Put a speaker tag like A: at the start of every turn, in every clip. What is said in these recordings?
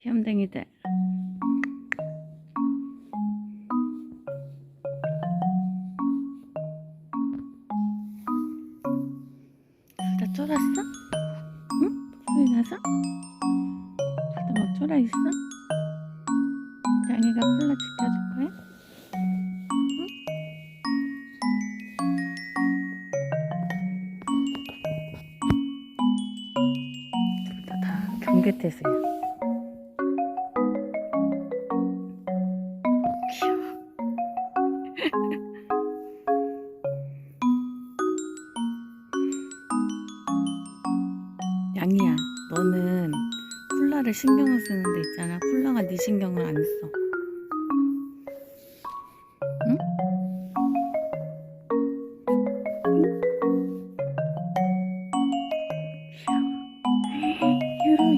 A: 귀염댕이들. 둘다 쫄았어? 응? 소리 나서? 둘다 뭐 쫄아 있어? 양이가 콜라 지켜줄 거야? 응? 둘 다 다 경계 태세요. 양이야, 너는 콜라를 신경을 쓰는데 있잖아. 콜라가 네 신경을 안 써. 응?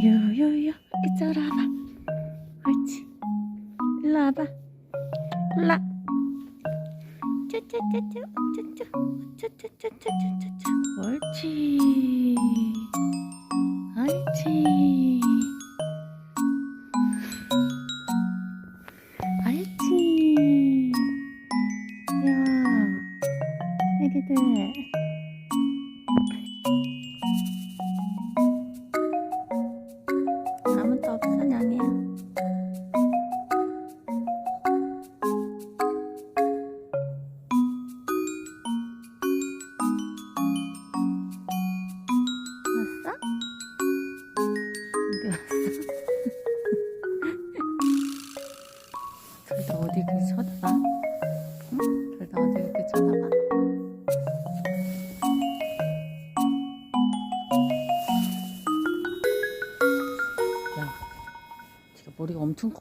A: 유유유유 이쪽으로 와봐. 옳지. 일로 와봐. 올라. 옳지. 옳지. 옳지. 야, 애기들. 둘 다 어디 이렇게 쳐다봐? 응? 둘 다 어디 이렇게 쳐다봐? 야, 지금 머리가 엄청 커.